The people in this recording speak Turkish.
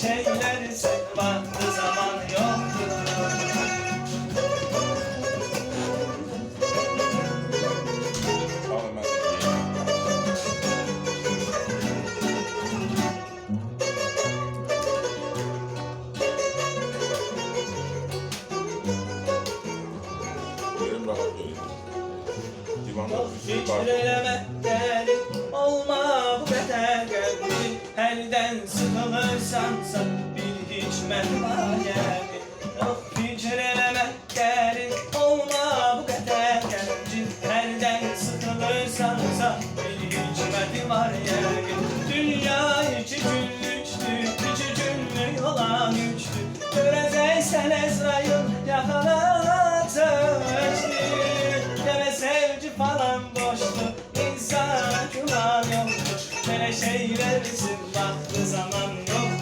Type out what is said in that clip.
şeyler sıkmadı zaman yoktu. Divanlar bir şey var. Hiç Elden sıkılırsan sen bir hikmet var yani Of fikreleme gelin olma bu kadar gelin. Elden sıkılırsan sen bir hikmet var yani Dünya iki günlüktü, iki günlük olan üçtü. Göreceksen Ezrail yakalatacak Deme sevgi falan eylersin Baktı zaman yok.